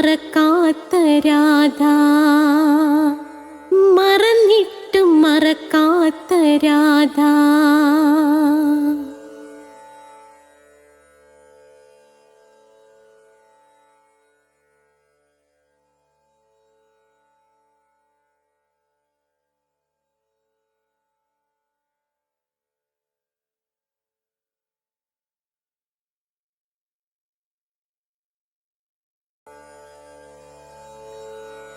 മറക്കാത്ത രാധ. മറന്നിട്ടും മറക്കാത്ത രാധ.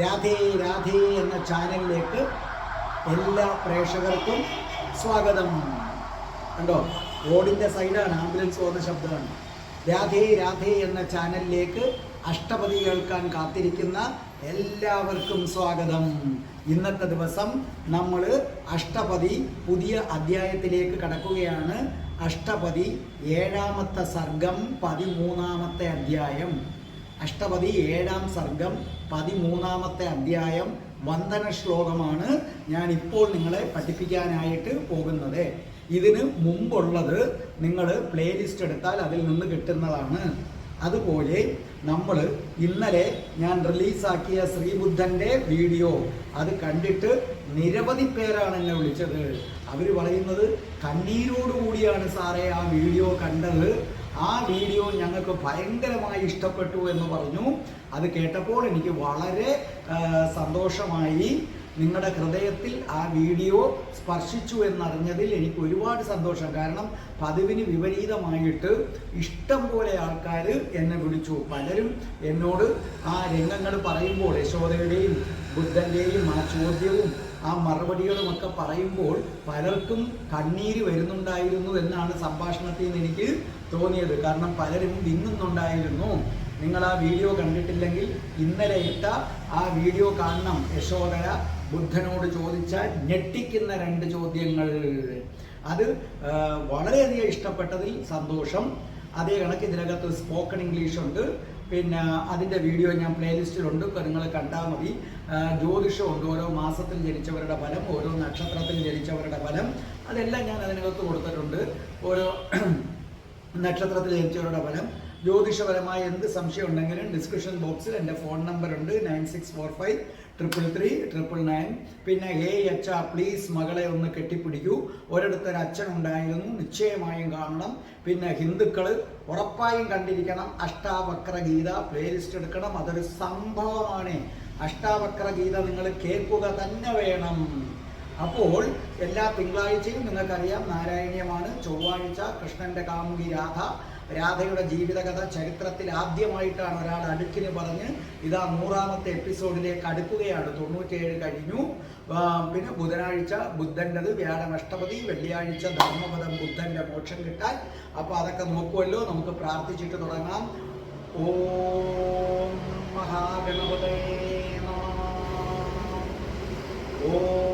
രാധേ രാധേ എന്ന ചാനലിലേക്ക് എല്ലാ പ്രേക്ഷകർക്കും സ്വാഗതം. കണ്ടോ? റോഡിന്റെ സൈഡാണ് ആംബുലൻസ് പോകുന്ന ശബ്ദമാണ്. രാധേ രാധേ എന്ന ചാനലിലേക്ക് അഷ്ടപതി കേൾക്കാൻ കാത്തിരിക്കുന്ന എല്ലാവർക്കും സ്വാഗതം. ഇന്നത്തെ ദിവസം നമ്മൾ അഷ്ടപതി പുതിയ അധ്യായത്തിലേക്ക് കടക്കുകയാണ്. അഷ്ടപതി ഏഴാമത്തെ സർഗം പതിമൂന്നാമത്തെ അധ്യായം. അഷ്ടപതി ഏഴാം സർഗം പതിമൂന്നാമത്തെ അധ്യായം വന്ദന ശ്ലോകമാണ് ഞാൻ ഇപ്പോൾ നിങ്ങളെ പഠിപ്പിക്കാനായിട്ട് പോകുന്നത്. ഇതിന് മുമ്പുള്ളത് നിങ്ങൾ പ്ലേലിസ്റ്റ് എടുത്താൽ അതിൽ നിന്ന് കിട്ടുന്നതാണ്. അതുപോലെ നമ്മൾ ഇന്നലെ ഞാൻ റിലീസാക്കിയ ശ്രീബുദ്ധന്റെ വീഡിയോ അത് കണ്ടിട്ട് നിരവധി പേരാണ് എന്നെ വിളിച്ചത്. അവർ പറയുന്നത് കണ്ണീരോടുകൂടിയാണ് സാറേ ആ വീഡിയോ കണ്ടത്. ആ വീഡിയോ ഞങ്ങൾക്ക് ഭയങ്കരമായി ഇഷ്ടപ്പെട്ടു എന്ന് പറഞ്ഞു. അത് കേട്ടപ്പോൾ എനിക്ക് വളരെ സന്തോഷമായി. നിങ്ങളുടെ ഹൃദയത്തിൽ ആ വീഡിയോ സ്പർശിച്ചു എന്നറിഞ്ഞതിൽ എനിക്ക് ഒരുപാട് സന്തോഷം. കാരണം പതിവിന് വിപരീതമായിട്ട് ഇഷ്ടം പോലെ ആൾക്കാർ എന്നെ വിളിച്ചു. പലരും എന്നോട് ആ രംഗങ്ങൾ പറയുമ്പോൾ യശോദയുടെയും ബുദ്ധന്റെയും ആ ചോദ്യവും ആ മറുപടികളുമൊക്കെ പറയുമ്പോൾ പലർക്കും കണ്ണീര് വരുന്നുണ്ടായിരുന്നു എന്നാണ് സംഭാഷണത്തിൽ നിന്ന് എനിക്ക് തോന്നിയത്. കാരണം പലരും വിങ്ങുന്നുണ്ടായിരുന്നു നിങ്ങൾ ആ വീഡിയോ കണ്ടിട്ടില്ലെങ്കിൽ ഇന്നലെ ഇട്ട ആ വീഡിയോ കാണണം. യശോദര ബുദ്ധനോട് ചോദിച്ച ഞെട്ടിക്കുന്ന രണ്ട് ചോദ്യങ്ങൾ. അത് വളരെയധികം ഇഷ്ടപ്പെട്ടതിൽ സന്തോഷം. അതേ കണക്ക് ഇതിനകത്ത് സ്പോക്കൺ ഇംഗ്ലീഷ് ഉണ്ട്. പിന്നെ അതിന്റെ വീഡിയോ ഞാൻ പ്ലേലിസ്റ്റിലുണ്ട് നിങ്ങൾ കണ്ടാൽ മതി. ജ്യോതിഷമുണ്ട് ഓരോ മാസത്തിൽ ജനിച്ചവരുടെ ഫലം ഓരോ നക്ഷത്രത്തിൽ ജനിച്ചവരുടെ ഫലം. അതെല്ലാം ഞാൻ അതിനകത്ത് കൊടുത്തിട്ടുണ്ട്. ഓരോ നക്ഷത്രത്തിൽ ജനിച്ചവരുടെ ഫലം. ജ്യോതിഷപരമായ എന്ത് സംശയം ഉണ്ടെങ്കിലും ഡിസ്ക്രിപ്ഷൻ ബോക്സിൽ എന്റെ ഫോൺ നമ്പർ ഉണ്ട്. Nine six four five triple three triple nine. പിന്നെ ഹേ അച്ഛ പ്ലീസ് മകളെ ഒന്ന് കെട്ടിപ്പിടിക്കൂ. ഒരിടത്തൊരു അച്ഛൻ ഉണ്ടായിരുന്നു. നിശ്ചയമായും കാണണം. പിന്നെ ഹിന്ദുക്കൾ ഉറപ്പായും കണ്ടിരിക്കണം. അഷ്ടാവക്ര ഗീത പ്ലേലിസ്റ്റ് എടുക്കണം. അതൊരു സംഭവമാണ്. അഷ്ടാവക്ര ഗീത നിങ്ങൾ കേൾക്കുക തന്നെ വേണം. അപ്പോൾ എല്ലാ തിങ്കളാഴ്ചയും നിങ്ങൾക്കറിയാം നാരായണീയമാണ്. ചൊവ്വാഴ്ച കൃഷ്ണന്റെ കാമുകി രാധ. രാധയുടെ ജീവിതകഥ ചരിത്രത്തിൽ ആദ്യമായിട്ടാണ് ഒരാൾ അടുക്കിന് പറഞ്ഞ് ഇതാ നൂറാമത്തെ എപ്പിസോഡിലേക്ക് അടുക്കുകയാണ്. തൊണ്ണൂറ്റിയേഴ് കഴിഞ്ഞു. പിന്നെ ബുധനാഴ്ച ബുദ്ധന്റെത് വ്യാഴം അഷ്ടപതി വെള്ളിയാഴ്ച ധർമ്മപദം ബുദ്ധന്റെ മോക്ഷം കിട്ടാൻ. അപ്പോൾ അതൊക്കെ നോക്കുമല്ലോ നമുക്ക് പ്രാർത്ഥിച്ചിട്ട് തുടങ്ങാം. ഓം മഹാഗണപതേ ഓ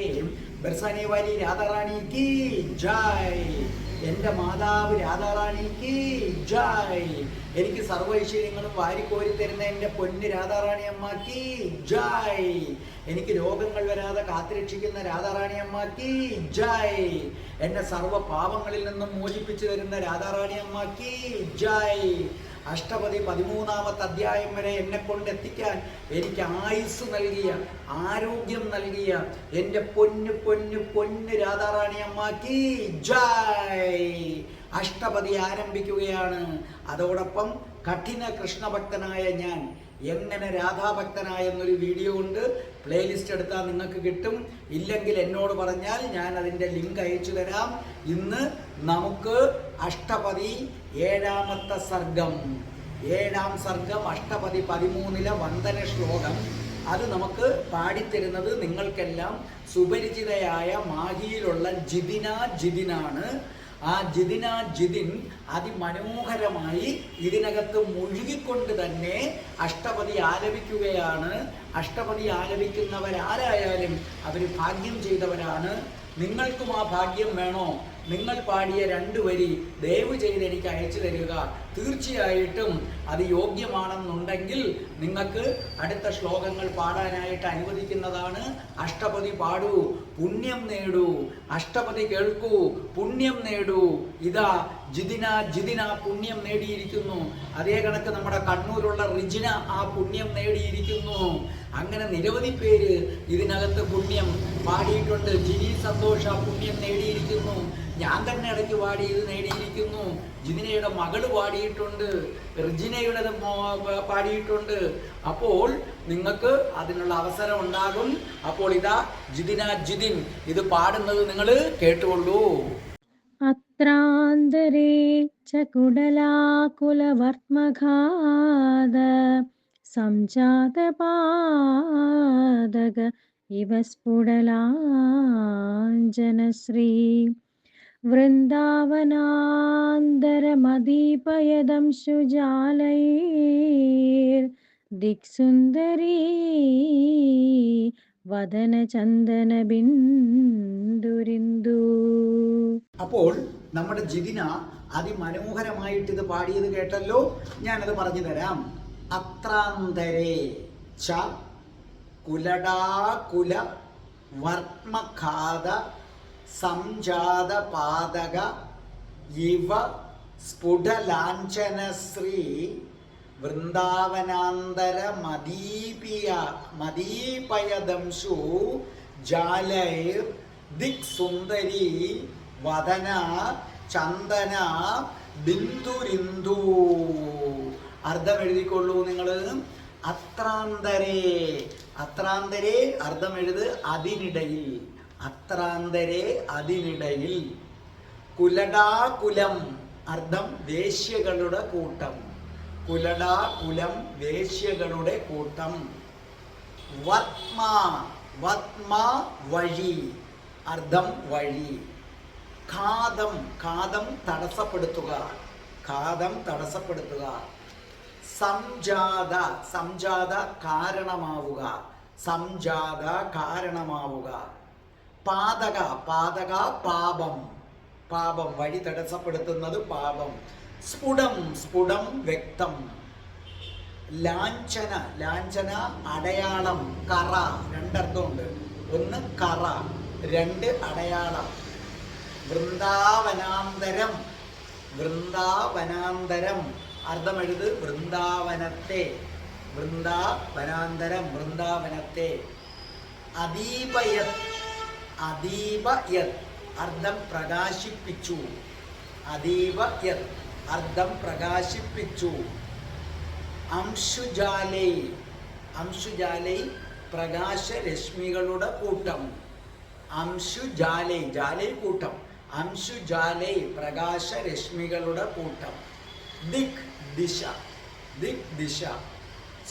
ബർസാനെ വാലി രാധാറാണി കി ജായ്. എന്റെ മാതാവ് രാധാറാണി കി ജായ്. എനിക്ക് സർവൈശ്വര്യങ്ങളും വാരിക്കോരി തരുന്ന എന്റെ പൊന്ന് രാധാറാണി അമ്മ കി ജായ്. എനിക്ക് രോഗങ്ങൾ വരാതെ കാത്തുരക്ഷിക്കുന്ന രാധാറാണി അമ്മ കി ജായ്. എന്നെ സർവ പാപങ്ങളിൽ നിന്നും മോചിപ്പിച്ചു തരുന്ന രാധാറാണി അമ്മ കി ജയ്. അഷ്ടപതി പതിമൂന്നാമത്തെ അധ്യായം വരെ എന്നെ കൊണ്ട് എത്തിക്കാൻ എനിക്ക് ആയുസ് നൽകിയ ആരോഗ്യം നൽകിയ എന്റെ പൊന്ന് പൊന്ന് പൊന്ന് രാധാറാണി അമ്മാക്കി. ജയ്! അഷ്ടപതി ആരംഭിക്കുകയാണ്. അതോടൊപ്പം കഠിന കൃഷ്ണഭക്തനായ ഞാൻ എങ്ങനെ രാധാഭക്തനായ എന്നൊരു വീഡിയോ ഉണ്ട്. പ്ലേലിസ്റ്റ് എടുത്താൽ നിങ്ങൾക്ക് കിട്ടും. ഇല്ലെങ്കിൽ എന്നോട് പറഞ്ഞാൽ ഞാൻ അതിന്റെ ലിങ്ക് അയച്ചു തരാം. ഇന്ന് നമുക്ക് അഷ്ടപതി ഏഴാമത്തെ സർഗം. ഏഴാം സർഗം അഷ്ടപതി പതിമൂന്നിലെ വന്ദന ശ്ലോകം. അത് നമുക്ക് പാടിത്തരുന്നത് നിങ്ങൾക്കെല്ലാം സുപരിചിതയായ മാഹിയിലുള്ള ജിതിന ജിതിനാണ്. ആ ജിതിന ജിതിൻ അതിമനോഹരമായി ഇതിനകത്ത് മുഴുകിക്കൊണ്ട് തന്നെ അഷ്ടപതി ആലപിക്കുകയാണ്. അഷ്ടപതി ആലപിക്കുന്നവരാരായാലും അവർ ഭാഗ്യം ചെയ്തവരാണ്. നിങ്ങൾക്കും ആ ഭാഗ്യം വേണോ? നിങ്ങൾ പാടിയ രണ്ട് വരി ദയവ് ചെയ്ത് എനിക്ക് അയച്ചു തരിക. തീർച്ചയായിട്ടും അത് യോഗ്യമാണെന്നുണ്ടെങ്കിൽ നിങ്ങൾക്ക് അടുത്ത ശ്ലോകങ്ങൾ പാടാനായിട്ട് അനുവദിക്കുന്നതാണ്. അഷ്ടപതി പാടൂ പുണ്യം നേടൂ. അഷ്ടപതി കേൾക്കൂ പുണ്യം നേടൂ. ഇതാ ജിതിന ജിതിന പുണ്യം നേടിയിരിക്കുന്നു. അതേ കണക്ക് നമ്മുടെ കണ്ണൂരുള്ള റിജിന ആ പുണ്യം നേടിയിരിക്കുന്നു. അങ്ങനെ നിരവധി പേര് ഇതിനകത്ത് പുണ്യം പാടിയിട്ടുണ്ട്. ജിനി സന്തോഷ പുണ്യം നേടിയിരിക്കുന്നു. ഞാൻ തന്നെ ഇടയ്ക്ക് പാടി ഇത് നേടിയിരിക്കുന്നു. ജിതിനയുടെ മകൾ പാടിയിട്ടുണ്ട്. റിജിനയുടെ പാടിയിട്ടുണ്ട്. അപ്പോൾ നിങ്ങൾക്ക് അതിനുള്ള അവസരം ഉണ്ടാകും. അപ്പോൾ ഇതാ ജിതിന ജിതിൻ. ഇത് പാടുന്നത് നിങ്ങൾ കേട്ടുകൊള്ളൂ. त्रान्तरे च कुडलाकुलवर्त्मघाद सञ्जातपादग इव स्फुडलाञ्जनश्री वृन्दावनान्दरमदीपयदंशुजालैर्दिक्सुन्दरी വദനചന്ദന ബിന്ദുരിന്ദു. അപ്പോൾ നമ്മുടെ ജിതിന അതിമനോഹരമായിട്ട് ഇത് പാടിയത് കേട്ടല്ലോ. ഞാനത് പറഞ്ഞു തരാം. അത്രാന്തരേ ച കുലടാകുല വർമ്മഖാത സംജാത പാതക ഇവ സ്ഫുടലാഞ്ചനശ്രീ വൃന്ദാവനാന്തര മദീപിയ മദീപയദംശു ജാലൈർ ദിക് സുന്ദരി വദന ചന്ദന ബിന്ദുരിന്ദു. അർത്ഥം എഴുതിക്കൊള്ളൂ നിങ്ങൾ അത്രാന്തരേ. അത്രാന്തരേ അർത്ഥം എഴുത് അതിനിടയിൽ. അത്രാന്തരേ അതിനിടയിൽ. കുലടാകുലം അർത്ഥം വേശ്യകളുടെ കൂട്ടം. കുലടാകുലം വേശ്യകളുടെ കൂട്ടം. വത്മ വത്മാ വഴി അർദ്ധം വഴി. ഖാദം ഖാദം തടസ്സപ്പെടുത്തുക ഖാദം തടസ്സപ്പെടുത്തുക. സംജാത സംജാത കാരണമാവുക സംജാത കാരണമാവുക. പാതക പാതക പാപം. പാപം വഴി തടസ്സപ്പെടുത്തുന്നത് പാപം. സ്ഫുടം സ്ഫുടം വ്യക്തം. ലാഞ്ചന ലാഞ്ചന അടയാളം കറ. രണ്ടർത്ഥമുണ്ട്. ഒന്ന് കറ രണ്ട് അടയാളം. വൃന്ദാവനാന്തരം വൃന്ദാവനാന്തരം. അർത്ഥം എഴുത് വൃന്ദാവനത്തെ. വൃന്ദാവനാന്തരം വൃന്ദാവനത്തെ. അതീപയത് അതീപയത് അർത്ഥം പ്രകാശിപ്പിച്ചു. അതീപയത് അർത്ഥം പ്രകാശിപ്പിച്ചു. അംശുജാലൈ അംശുജാലൈ പ്രകാശരശ്മികളുടെ കൂട്ടം. അംശുജാലൈ ജാലൈ കൂട്ടം. അംശുജാലൈ പ്രകാശരശ്മികളുടെ കൂട്ടം. ദിക് ദിശ ദിക് ദിശ.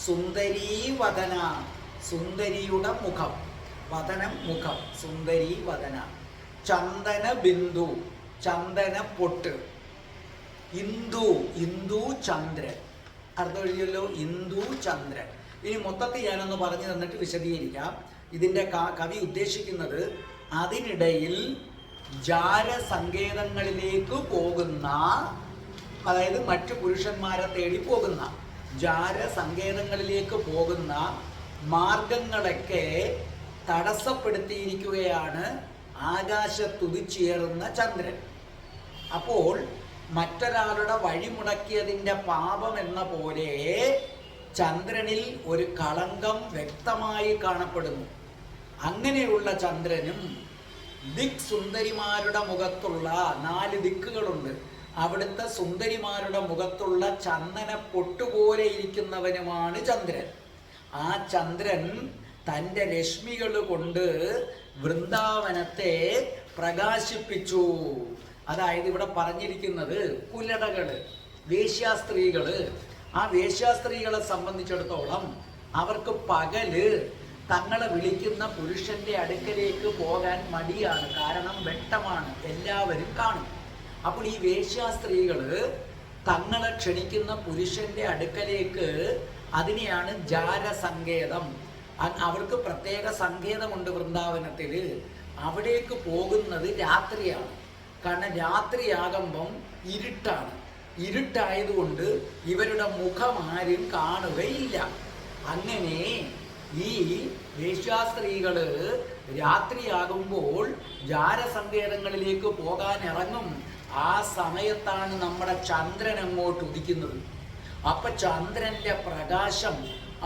സുന്ദരീ വദന സുന്ദരിയുടെ മുഖം. വദനം മുഖം സുന്ദരീ വദന ചന്ദന ബിന്ദു ചന്ദന പൊട്ട് ഇന്ദു ഇന്ദു ചന്ദ്രൻ. അർത്ഥം എഴുതിയല്ലോ ഇന്ദു ചന്ദ്രൻ. ഇനി മൊത്തത്തിൽ ഞാനൊന്ന് പറഞ്ഞു തന്നിട്ട് വിശദീകരിക്കാം. ഇതിന്റെ കവി ഉദ്ദേശിക്കുന്നത് അതിനിടയിൽ ജാരസങ്കേതങ്ങളിലേക്ക് പോകുന്ന അതായത് മറ്റു പുരുഷന്മാരെ തേടി പോകുന്ന ജാരസങ്കേതങ്ങളിലേക്ക് പോകുന്ന മാർഗങ്ങളൊക്കെ തടസ്സപ്പെടുത്തിയിരിക്കുകയാണ് ആകാശത്തുതിച്ചേറുന്ന ചന്ദ്രൻ. അപ്പോൾ മറ്റൊരാളുടെ വഴിമുടക്കിയതിന്റെ പാപം എന്ന പോലെ ചന്ദ്രനിൽ ഒരു കളങ്കം വ്യക്തമായി കാണപ്പെടുന്നു. അങ്ങനെയുള്ള ചന്ദ്രനും ദിക് സുന്ദരിമാരുടെ മുഖത്തുള്ള നാല് ദിക്കുകളുണ്ട്. അവിടുത്തെ സുന്ദരിമാരുടെ മുഖത്തുള്ള ചന്ദന പൊട്ടുപോലെ ഇരിക്കുന്നവനുമാണ് ചന്ദ്രൻ. ആ ചന്ദ്രൻ തന്റെ രശ്മികൾ കൊണ്ട് വൃന്ദാവനത്തെ പ്രകാശിപ്പിച്ചു. അതായത് ഇവിടെ പറഞ്ഞിരിക്കുന്നത് കുലടകൾ വേശ്യാസ്ത്രീകൾ. ആ വേശ്യാസ്ത്രീകളെ സംബന്ധിച്ചിടത്തോളം അവർക്ക് പകൽ തങ്ങളെ വിളിക്കുന്ന പുരുഷന്റെ അടുക്കലേക്ക് പോകാൻ മടിയാണ് കാരണം വെട്ടമാണ് എല്ലാവരും കാണും. അപ്പോൾ ഈ വേശ്യാസ്ത്രീകൾ തങ്ങളെ ക്ഷണിക്കുന്ന പുരുഷന്റെ അടുക്കലേക്ക് അതിനെയാണ് ജാരസങ്കേതം. അവർക്ക് പ്രത്യേക സങ്കേതമുണ്ട് വൃന്ദാവനത്തിൽ അവിടേക്ക് പോകുന്നത് രാത്രിയാണ്. കാരണം രാത്രിയാകുമ്പം ഇരുട്ടാണ്. ഇരുട്ടായതുകൊണ്ട് ഇവരുടെ മുഖം ആരും കാണുകയില്ല. അങ്ങനെ ഈ വേശ്യാസ്ത്രീകൾ രാത്രിയാകുമ്പോൾ ജാരസങ്കേതങ്ങളിലേക്ക് പോകാൻ ഇറങ്ങും ആ സമയത്താണ് നമ്മുടെ ചന്ദ്രൻ അങ്ങോട്ട് ഉദിക്കുന്നത്. അപ്പൊ ചന്ദ്രന്റെ പ്രകാശം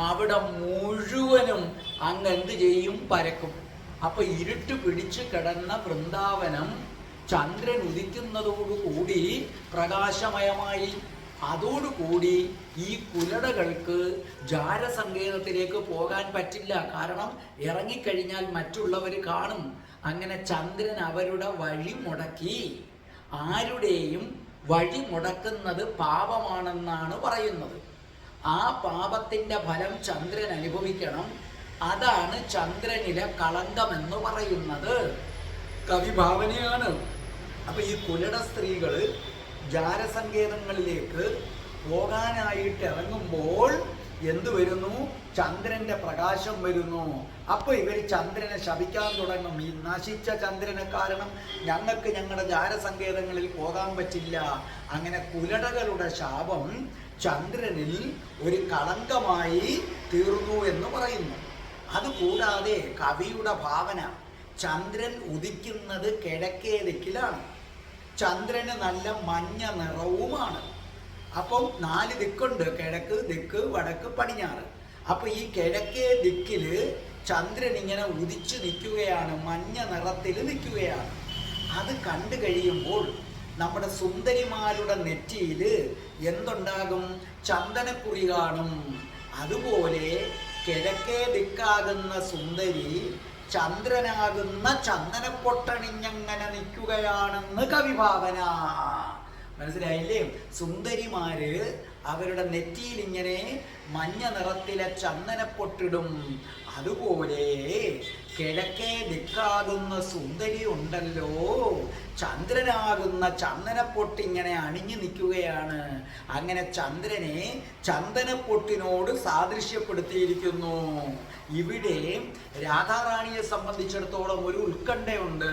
അവിടെ മുഴുവനും അങ്ങ് എന്ത് ചെയ്യും? പരക്കും. അപ്പൊ ഇരുട്ട് പിടിച്ചു കിടന്ന വൃന്ദാവനം ചന്ദ്രൻ ഉദിക്കുന്നതോടുകൂടി പ്രകാശമയമായി. അതോടുകൂടി ഈ കുലടകൾക്ക് ജാരസങ്കേതത്തിലേക്ക് പോകാൻ പറ്റില്ല. കാരണം ഇറങ്ങിക്കഴിഞ്ഞാൽ മറ്റുള്ളവർ കാണും. അങ്ങനെ ചന്ദ്രൻ അവരുടെ വഴി മുടക്കി. ആരുടെയും വഴി മുടക്കുന്നത് പാപമാണെന്നാണ് പറയുന്നത്. ആ പാപത്തിന്റെ ഫലം ചന്ദ്രൻ അനുഭവിക്കണം. അതാണ് ചന്ദ്രനിലെ കളങ്കമെന്ന് പറയുന്നത്. കവിഭാവനയാണ് അപ്പൊ ഈ കുലട സ്ത്രീകൾ ജാരസങ്കേതങ്ങളിലേക്ക് പോകാനായിട്ട് ഇറങ്ങുമ്പോൾ എന്തു വരുന്നു? ചന്ദ്രന്റെ പ്രകാശം വരുന്നു. അപ്പൊ ഇവർ ചന്ദ്രനെ ശപിക്കാൻ തുടങ്ങും. ഈ നശിച്ച ചന്ദ്രനെ കാരണം ഞങ്ങൾക്ക് ഞങ്ങളുടെ ജാരസങ്കേതങ്ങളിൽ പോകാൻ പറ്റില്ല. അങ്ങനെ കുലടകളുടെ ശാപം ചന്ദ്രനിൽ ഒരു കളങ്കമായി തീർന്നു എന്ന് പറയുന്നു. അതുകൂടാതെ കവിയുടെ ഭാവന ചന്ദ്രൻ ഉദിക്കുന്നത് കിഴക്കേ ദിക്കിലാണ് ചന്ദ്രന് നല്ല മഞ്ഞ നിറവുമാണ്. അപ്പം നാല് ദിക്കുണ്ട്. കിഴക്ക് ദിക്ക് വടക്ക് പടിഞ്ഞാറ്. അപ്പൊ ഈ കിഴക്കേ ദിക്കിൽ ചന്ദ്രൻ ഇങ്ങനെ ഉദിച്ചു നിൽക്കുകയാണ്. മഞ്ഞ നിറത്തിൽ നിൽക്കുകയാണ്. അത് കണ്ടു കഴിയുമ്പോൾ നമ്മുടെ സുന്ദരിമാരുടെ നെറ്റിയിൽ എന്തുണ്ടാകും? ചന്ദനക്കുറി കാണും. അതുപോലെ കിഴക്കേ ദിക്കാകുന്ന സുന്ദരി ചന്ദ്രനാകുന്ന ചന്ദനപ്പൊട്ടണിഞ്ഞങ്ങനെ നിൽക്കുകയാണെന്ന് കവിഭാവന. മനസ്സിലായില്ലേ? സുന്ദരിമാര് അവരുടെ നെറ്റിയിൽ ഇങ്ങനെ മഞ്ഞ നിറത്തിലെ ചന്ദനപ്പൊട്ടിടും. അതുപോലെ കിഴക്കേ ദിക്കാകുന്ന സുന്ദരി ഉണ്ടല്ലോ. ചന്ദ്രനാകുന്ന ചന്ദനപ്പൊട്ടിങ്ങനെ അണിഞ്ഞു നിൽക്കുകയാണ്. അങ്ങനെ ചന്ദ്രനെ ചന്ദനപ്പൊട്ടിനോട് സാദൃശ്യപ്പെടുത്തിയിരിക്കുന്നു. ഇവിടെ രാധാറാണിയെ സംബന്ധിച്ചിടത്തോളം ഒരു ഉത്കണ്ഠയുണ്ട്.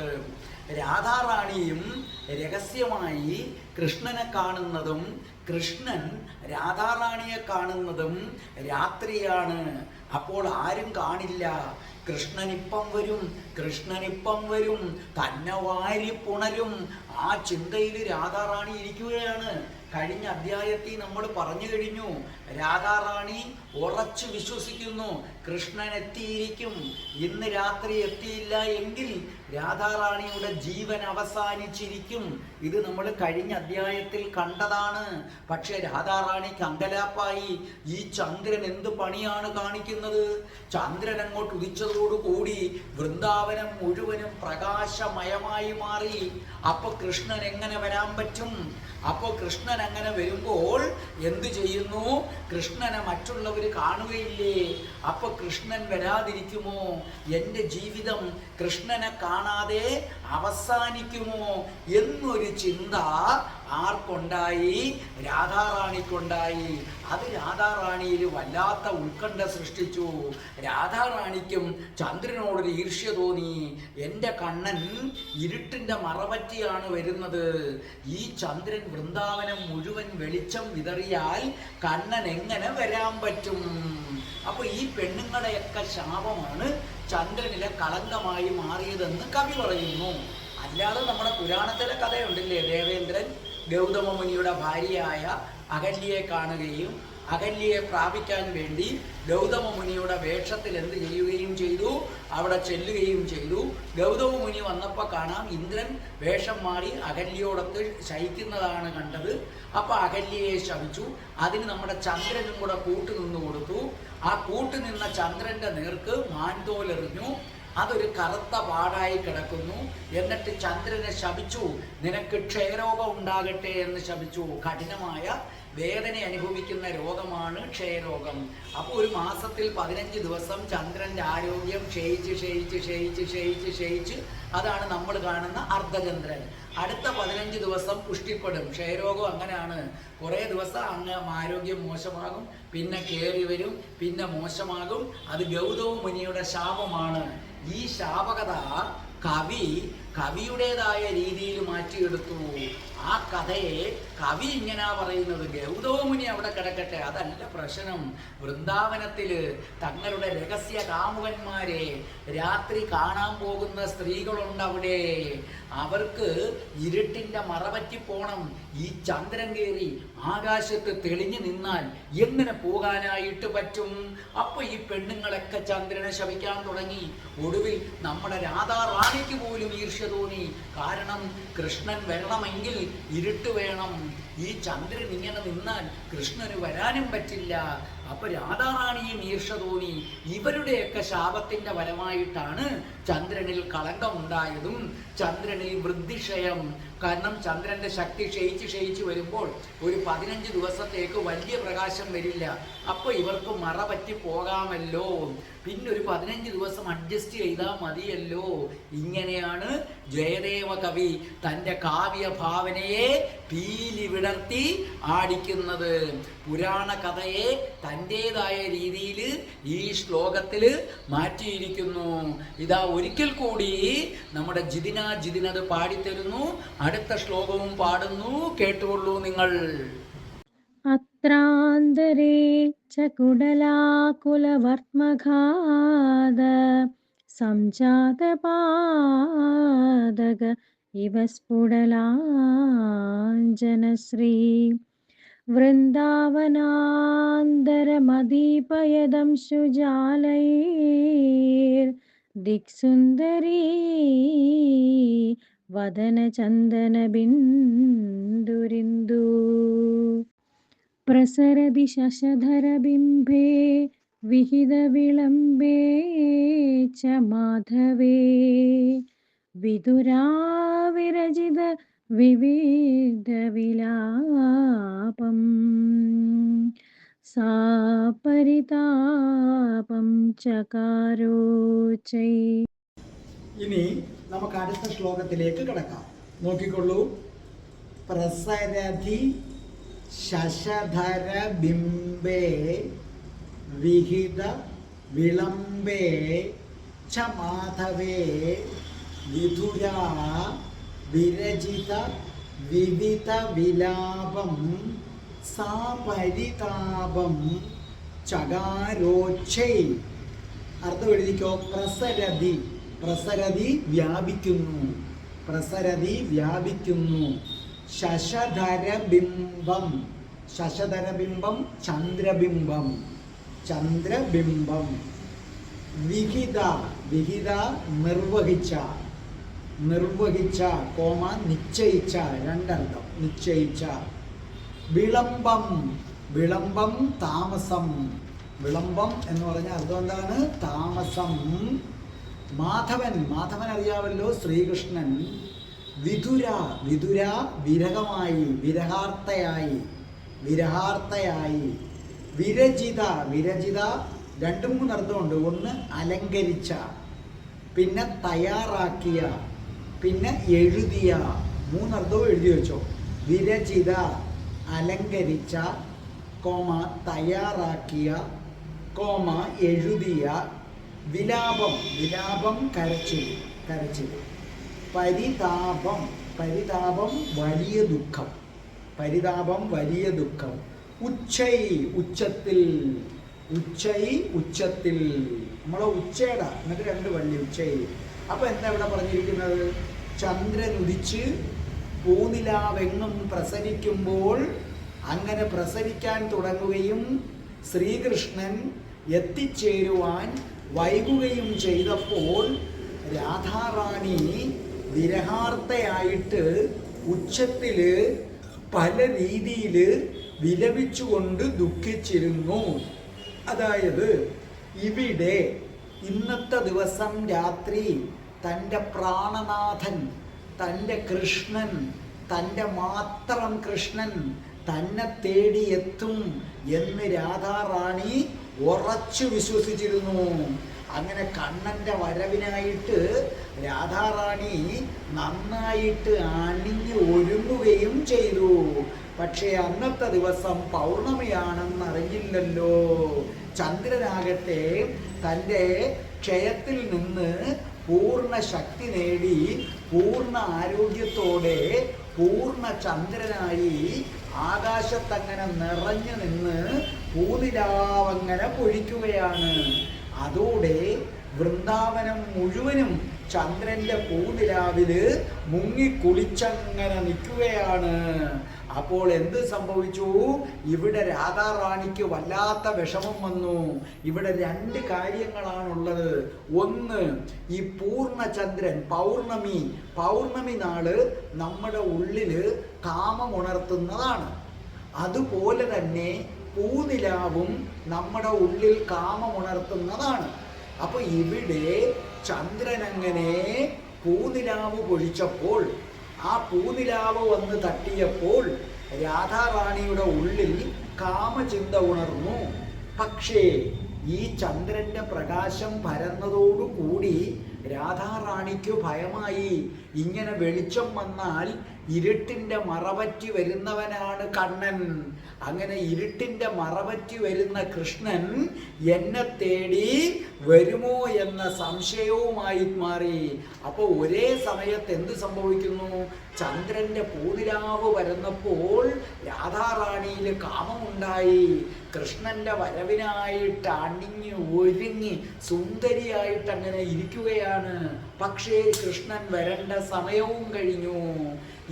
രാധാറാണിയും രഹസ്യമായി കൃഷ്ണനെ കാണുന്നതും കൃഷ്ണൻ രാധാറാണിയെ കാണുന്നതും രാത്രിയാണ്. അപ്പോൾ ആരും കാണില്ല. കൃഷ്ണനിപ്പം വരും കൃഷ്ണനിപ്പം വരും തന്നെ വാരി പുണരും. ആ ചിന്തയിൽ രാധാറാണി ഇരിക്കുകയാണ്. കഴിഞ്ഞ അധ്യായത്തിൽ നമ്മൾ പറഞ്ഞു കഴിഞ്ഞു രാധാറാണി ഉറച്ചു വിശ്വസിക്കുന്നു കൃഷ്ണൻ എത്തിയിരിക്കും. ഇന്ന് രാത്രി എത്തിയില്ല എങ്കിൽ രാധാറാണിയുടെ ജീവൻ അവസാനിച്ചിരിക്കും. ഇത് നമ്മൾ കഴിഞ്ഞ അധ്യായത്തിൽ കണ്ടതാണ്. പക്ഷെ രാധാറാണിക്ക് അങ്കലാപ്പായി. ഈ ചന്ദ്രൻ എന്ത് പണിയാണ് കാണിക്കുന്നത്? ചന്ദ്രൻ അങ്ങോട്ട് ഉദിച്ചതോടുകൂടി വൃന്ദാവനം മുഴുവനും പ്രകാശമയമായി മാറി. അപ്പൊ കൃഷ്ണൻ എങ്ങനെ വരാൻ പറ്റും? അപ്പോൾ കൃഷ്ണൻ അങ്ങനെ വരുമ്പോൾ എന്തു ചെയ്യുന്നു? കൃഷ്ണനെ മറ്റുള്ളവർ കാണുകയില്ലേ? അപ്പോൾ കൃഷ്ണൻ വരാതിരിക്കുമോ? എന്റെ ജീവിതം കൃഷ്ണനെ കാണാതെ അവസാനിക്കുമോ? എന്നൊരു ചിന്ത ആർക്കുണ്ടായി? രാധാറാണിക്കുണ്ടായി. അത് രാധാറാണിയിൽ വല്ലാത്ത ഉത്കണ്ഠ സൃഷ്ടിച്ചു. രാധാറാണിക്കും ചന്ദ്രനോടൊരു ഈർഷ്യ തോന്നി. എന്റെ കണ്ണൻ ഇരുട്ടിന്റെ മറവറ്റിയാണ് വരുന്നത്. ഈ ചന്ദ്രൻ വൃന്ദാവനം മുഴുവൻ വെളിച്ചം വിതറിയാൽ കണ്ണൻ എങ്ങനെ വരാൻ പറ്റും? അപ്പോൾ ഈ പെണ്ണുങ്ങളുടെയൊക്കെ ശാപമാണ് ചന്ദ്രനിലെ കളങ്കമായി മാറിയതെന്ന് കവി പറയുന്നു. അല്ലാതെ നമ്മുടെ പുരാണത്തിലെ കഥയുണ്ടല്ലേ ദേവേന്ദ്രൻ? ഗൗതമ മുനിയുടെ ഭാര്യയായ അകല്യയെ കാണുകയും അകല്യയെ പ്രാപിക്കാൻ വേണ്ടി ഗൗതമ മുനിയുടെ വേഷത്തിൽ എന്ത് ചെയ്യുകയും ചെയ്തു? അവിടെ ചെല്ലുകയും ചെയ്തു. ഗൗതമ മുനി വന്നപ്പോൾ കാണാം ഇന്ദ്രൻ വേഷം മാറി അകല്യയോടൊത്ത് ശയിക്കുന്നതാണ് കണ്ടത്. അപ്പോൾ അകല്യയെ ശമിച്ചു അതിന് നമ്മുടെ ചന്ദ്രനും കൂടെ കൂട്ടു നിന്ന് കൊടുത്തു. ആ കൂട്ടുനിന്ന ചന്ദ്രന്റെ നേർക്ക് മാൻതോലെറിഞ്ഞു അതൊരു കറുത്ത പാടായി കിടക്കുന്നു. എന്നിട്ട് ചന്ദ്രനെ ശപിച്ചു. നിനക്ക് ക്ഷയരോഗം ഉണ്ടാകട്ടെ എന്ന് ശപിച്ചു. കഠിനമായ വേദന അനുഭവിക്കുന്ന രോഗമാണ് ക്ഷയരോഗം. അപ്പോൾ ഒരു മാസത്തിൽ പതിനഞ്ച് ദിവസം ചന്ദ്രന്റെ ആരോഗ്യം ക്ഷയിച്ച് ക്ഷയിച്ച് ക്ഷയിച്ച് ക്ഷയിച്ച് ക്ഷയിച്ച്. അതാണ് നമ്മൾ കാണുന്ന അർദ്ധചന്ദ്രൻ. അടുത്ത പതിനഞ്ച് ദിവസം പുഷ്ടിപ്പെടും. ക്ഷയരോഗം അങ്ങനെയാണ്. കുറേ ദിവസം അങ്ങ് ആരോഗ്യം മോശമാകും. പിന്നെ കയറി വരും. പിന്നെ മോശമാകും. അത് ഗൗതമ മുനിയുടെ ശാപമാണ്. ഈ ശാപകത കവി കവിയുടേതായ രീതിയിൽ മാറ്റിയെടുത്തു. ആ കഥയെ കവി ഇങ്ങനെ പറയുന്നത് ഗൗതമുനി അവിടെ കിടക്കട്ടെ അതല്ല പ്രശ്നം. വൃന്ദാവനത്തിൽ തങ്ങളുടെ രഹസ്യ കാമുകന്മാരെ രാത്രി കാണാൻ പോകുന്ന സ്ത്രീകളുണ്ട് അവിടെ. അവർക്ക് ഇരുട്ടിന്റെ മറപറ്റി പോണം. ഈ ചന്ദ്രൻ കയറി ആകാശത്ത് തെളിഞ്ഞു നിന്നാൽ എങ്ങനെ പോകാനായിട്ട് പറ്റും? അപ്പൊ ഈ പെണ്ണുങ്ങളൊക്കെ ചന്ദ്രനെ ശവിക്കാൻ തുടങ്ങി. ഒടുവിൽ നമ്മുടെ രാധാ റാണിക്ക് പോലും ഈർഷ്യ തോന്നി കാരണം കൃഷ്ണൻ വരണമെങ്കിൽ ഇരുട്ട് വേണം. ഈ ചന്ദ്രൻ ഇങ്ങനെ നിന്നാൽ കൃഷ്ണന് വരാനും പറ്റില്ല. അപ്പൊ രാധാറാണിയും ഈർഷ തോന്നി ഇവരുടെയൊക്കെ ശാപത്തിന്റെ ഫലമായിട്ടാണ് ചന്ദ്രനിൽ കളങ്കം ഉണ്ടായതും ചന്ദ്രനിൽ വൃദ്ധിക്ഷയം. കാരണം ചന്ദ്രന്റെ ശക്തി ക്ഷയിച്ച് ക്ഷയിച്ച് വരുമ്പോൾ ഒരു പതിനഞ്ച് ദിവസത്തേക്ക് വലിയ പ്രകാശം വരില്ല. അപ്പൊ ഇവർക്ക് മറ പറ്റി പോകാമല്ലോ. പിന്നെ ഒരു പതിനഞ്ച് ദിവസം അഡ്ജസ്റ്റ് ചെയ്താൽ മതിയല്ലോ. ഇങ്ങനെയാണ് ജയദേവ കവി തന്റെ കാവ്യ ഭാവനയെ പീലി വിടർത്തി ആടിക്കുന്നത്. പുരാണ കഥയെ തന്റെതായ രീതിയിൽ ഈ ശ്ലോകത്തിൽ മാറ്റിയിരിക്കുന്നു. ഇതാ ഒരിക്കൽ കൂടി നമ്മുടെ ജിതിന ജിതിനത് പാടിത്തരുന്നു. അടുത്ത ശ്ലോകവും പാടുന്നു. കേട്ടുകൊള്ളൂ നിങ്ങൾ. അത്രാന്തരേ സംജാത സംജാതപാദക ഇവ സ്ഫുടലാഞ്ജനശ്രീ വൃന്ദാവനാന്തരമദീപയദം ശുജാലൈർ ദിക്സുന്ദരീ വദനചന്ദനബിന്ദുരിന്ദു. പ്രസരതി ശശധരബിംബേ വിഹിതവിളംബേ ച മാധവേ. വിതുരാവിരജിത വിവിധ വിലാപം പരിതാപം ചകാരോചൈ ഇനി നമുക്ക് അടുത്ത ശ്ലോകത്തിലേക്ക് കിടക്കാം. നോക്കിക്കൊള്ളൂ. പ്രസരതി ശശധര ബിംബേ വിഹിത വിളംബേ ച മാധവേ വിധുരാ വിരചിത വിവിധ വിലാപം സാ പരിതാപം ചകാരോച്ചൈ അർത്ഥം എഴുതിക്കോ? പ്രസരതി. പ്രസരതി വ്യാപിക്കുന്നു. പ്രസരതി വ്യാപിക്കുന്നു. ശശധര ബിംബം ശശധര ബിംബം ചന്ദ്രബിംബം. ചന്ദ്രബിംബം. വിഹിത. വിഹിത നിർവഹിച്ച. നിർവഹിച്ച കോമ നിശ്ചയിച്ച രണ്ടർത്ഥം നിശ്ചയിച്ച വിളംബം. വിളംബം താമസം. വിളംബം എന്ന് പറഞ്ഞാൽ അർത്ഥം എന്താണ് താമസം. മാധവൻ മാധവൻ അറിയാമല്ലോ ശ്രീകൃഷ്ണൻ. വിതുര വിതുര വിരഹമായി വിരഹാർത്തയായി വിരഹാർത്തയായി. വിരചിത വിരചിത രണ്ട് മൂന്ന് അർത്ഥമുണ്ട് ഒന്ന് അലങ്കരിച്ച പിന്നെ തയ്യാറാക്കിയ. പിന്നെ എഴുതിയ മൂന്നർത്ഥവും എഴുതി വെച്ചോ. വിരചിത അലങ്കരിച്ച കോമ തയ്യാറാക്കിയ കോമ എഴുതിയ വിലാപം വിലാപം കരച്ചിൽ കരച്ചിൽ. പരിതാപം പരിതാപം വലിയ ദുഃഖം. പരിതാപം വലിയ ദുഃഖം. ഉച്ചൈ ഉച്ചത്തിൽ ഉച്ചൈ ഉച്ചത്തിൽ. നമ്മളെ ഉച്ചയുടെ എന്നിട്ട് രണ്ട് വള്ളി ഉച്ചൈ. അപ്പൊ എന്താ ഇവിടെ പറഞ്ഞിരിക്കുന്നത്? ചന്ദ്രൻ ഉദിച്ച് പൂനിലാവെങ്ങും പ്രസരിക്കുമ്പോൾ അങ്ങനെ പ്രസരിക്കാൻ തുടങ്ങുകയും ശ്രീകൃഷ്ണൻ എത്തിച്ചേരുവാൻ വൈകുകയും ചെയ്തപ്പോൾ രാധാറാണി വിരഹാർത്തയായിട്ട് ഉച്ചത്തിൽ പല രീതിയിൽ വിലപിച്ചുകൊണ്ട് ദുഃഖിച്ചിരുന്നു. അതായത് ഇവിടെ ഇന്നത്തെ ദിവസം രാത്രി തന്റെ പ്രാണനാഥൻ തന്റെ കൃഷ്ണൻ തന്റെ മാത്രം കൃഷ്ണൻ തന്നെ തേടി എത്തും എന്ന് രാധാറാണി ഉറച്ചു വിശ്വസിച്ചിരുന്നു. അങ്ങനെ കണ്ണന്റെ വരവിനായിട്ട് രാധാറാണി നന്നായിട്ട് അണിഞ്ഞു ഒരുങ്ങുകയും ചെയ്തു. പക്ഷേ അന്നത്തെ ദിവസം പൗർണമിയാണെന്ന് അറിയില്ലല്ലോ ചന്ദ്രനാകട്ടെ തന്റെ ക്ഷയത്തിൽ നിന്ന് പൂർണ ശക്തി നേടി പൂർണ ആരോഗ്യത്തോടെ പൂർണ ചന്ദ്രനായി ആകാശത്തങ്ങനെ നിറഞ്ഞു നിന്ന് പൂനിലാവങ്ങനെ പൊഴിക്കുകയാണ്. അതോടെ വൃന്ദാവനം മുഴുവനും ചന്ദ്രന്റെ പൂനിലാവിൽ മുങ്ങി കുളിച്ചങ്ങനെ നിൽക്കുകയാണ്. അപ്പോൾ എന്ത് സംഭവിച്ചു? ഇവിടെ രാധാറാണിക്ക് വല്ലാത്ത വിഷമം വന്നു. ഇവിടെ രണ്ട് കാര്യങ്ങളാണുള്ളത്. ഒന്ന് ഈ പൂർണചന്ദ്രൻ പൗർണമി. പൗർണമി നാൾ നമ്മുടെ ഉള്ളിൽ കാമമുണർത്തുന്നതാണ്. അതുപോലെ തന്നെ പൂനിലാവും നമ്മുടെ ഉള്ളിൽ കാമമുണർത്തുന്നതാണ്. അപ്പൊ ഇവിടെ ചന്ദ്രൻ അങ്ങനെ പൂനിലാവ് പൊഴിച്ചപ്പോൾ ആ പൂനിലാവ് വന്ന് തട്ടിയപ്പോൾ രാധാറാണിയുടെ ഉള്ളിൽ കാമചിന്ത ഉണർന്നു. പക്ഷേ ഈ ചന്ദ്രന്റെ പ്രകാശം പരന്നതോടുകൂടി രാധാറാണിക്ക് ഭയമായി. ഇങ്ങനെ വെളിച്ചം വന്നാൽ ഇരുട്ടിന്റെ മറവറ്റി വരുന്നവനാണ് കണ്ണൻ. അങ്ങനെ ഇരുട്ടിന്റെ മറവറ്റി വരുന്ന കൃഷ്ണൻ എന്നെ തേടി വരുമോ എന്ന സംശയവുമായി മാറി. അപ്പോൾ ഒരേ സമയത്ത് എന്ത് സംഭവിക്കുന്നു? ചന്ദ്രന്റെ പൂതിരാവ് വരുന്നപ്പോൾ രാധാറാണിയിൽ കാമമുണ്ടായി. കൃഷ്ണന്റെ വരവിനായിട്ട് അണിഞ്ഞ് ഒരുങ്ങി സുന്ദരിയായിട്ട് അങ്ങനെ ഇരിക്കുകയാണ്. പക്ഷേ കൃഷ്ണൻ വരണ്ട സമയവും കഴിഞ്ഞു.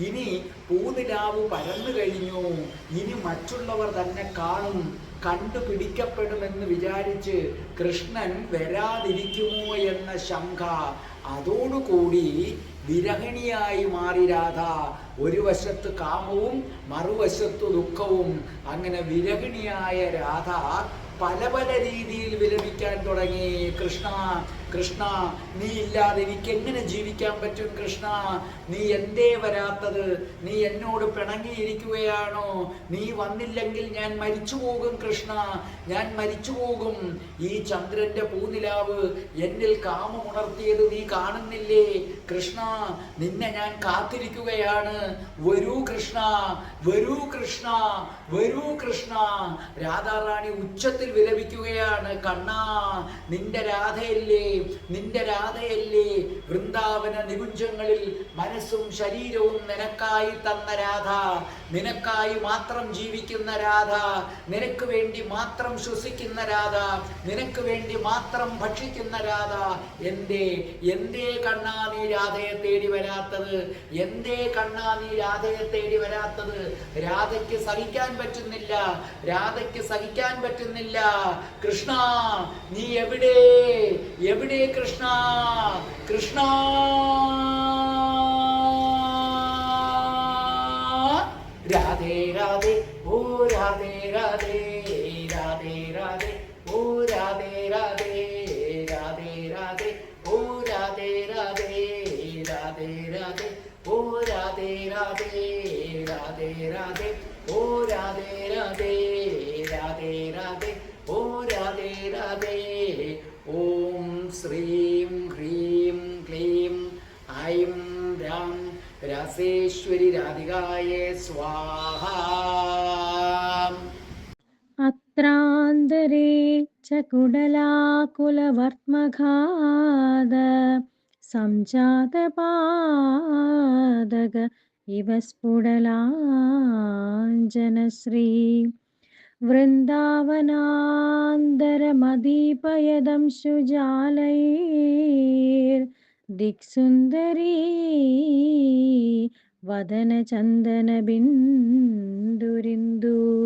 ഇനി പൂനിലാവ് പരന്നു കഴിഞ്ഞു. ഇനി മറ്റുള്ളവർ തന്നെ കാണും കണ്ടുപിടിക്കപ്പെടുമെന്ന് വിചാരിച്ച് കൃഷ്ണൻ വരാതിരിക്കുമോ എന്ന ശങ്ക അതോടുകൂടി വിരഹിണിയായി മാറി രാധ. ഒരു വശത്ത് കാമവും മറുവശത്ത് ദുഃഖവും. അങ്ങനെ വിരഹിണിയായ രാധ പല പല രീതിയിൽ വിലപിക്കാൻ തുടങ്ങി. കൃഷ്ണ കൃഷ്ണ നീ ഇല്ലാതെ എനിക്ക് എങ്ങനെ ജീവിക്കാൻ പറ്റും കൃഷ്ണ? നീ എന്തേ വരാത്തത്? നീ എന്നോട് പിണങ്ങിയിരിക്കുകയാണോ? നീ വന്നില്ലെങ്കിൽ ഞാൻ മരിച്ചു പോകും കൃഷ്ണ. ഞാൻ മരിച്ചു പോകും ഈ ചന്ദ്രന്റെ പൂനിലാവ് എന്നിൽ കാമമുണർത്തിയത് നീ കാണുന്നില്ലേ? കൃഷ്ണ നിന്നെ ഞാൻ കാത്തിരിക്കുകയാണ്. വരൂ കൃഷ്ണ വരൂ കൃഷ്ണ വരൂ കൃഷ്ണ. രാധാറാണി ഉച്ചത്തിൽ വിലപിക്കുകയാണ്. കണ്ണാ നിന്റെ രാധയല്ലേ? നിന്റെ രാധയല്ലേ വൃന്ദാവന നികുഞ്ചങ്ങളിൽ മനസ്സും ശരീരവും നിനക്കായി തന്ന രാധ. നിനക്കായി മാത്രം ജീവിക്കുന്ന രാധ. നിനക്ക് വേണ്ടി മാത്രം ശ്വസിക്കുന്ന രാധ. നിനക്ക് വേണ്ടി മാത്രം ഭക്ഷിക്കുന്ന രാധ. എന്തേ എന്തേ കണ്ണാ നീ രാധയെ തേടി വരാത്തത്? എന്തേ കണ്ണാ നീ രാധയെ തേടി വരാത്തത്? രാധയ്ക്ക് സഹിക്കാൻ പറ്റുന്നില്ല. രാധയ്ക്ക് സഹിക്കാൻ പറ്റുന്നില്ല. കൃഷ്ണ നീ എവിടെ? എവിടെ കൃഷ്ണ കൃഷ്ണ. രാധേ രാധേ ഓ രാധേ രാധേ. രസേശ്വരി രാധികായേ സ്വാഹ. അത്രാന്തരേ ച കുടലാകുലവർത്മഘാത സംജാതപാദക ഇവ സ്ഫുടലാഞ്ജനശ്രീ വൃന്ദാവനാന്തരമദീപയദം ശുജാലൈർ ദിക്സുന്ദരീ വദനചന്ദനബിന്ദുരിന്ദു.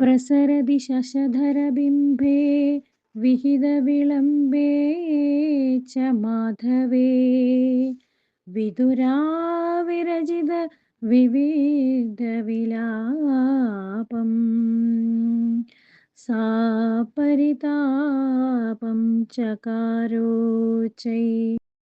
പ്രസരതി ശശധരബിംബേ വിഹിതവിളംബേ ച മാധവേ. വിദുരാവിരചിത വിവിധവിലാപം സാ പരിതാപം ചകാരോ ചൈ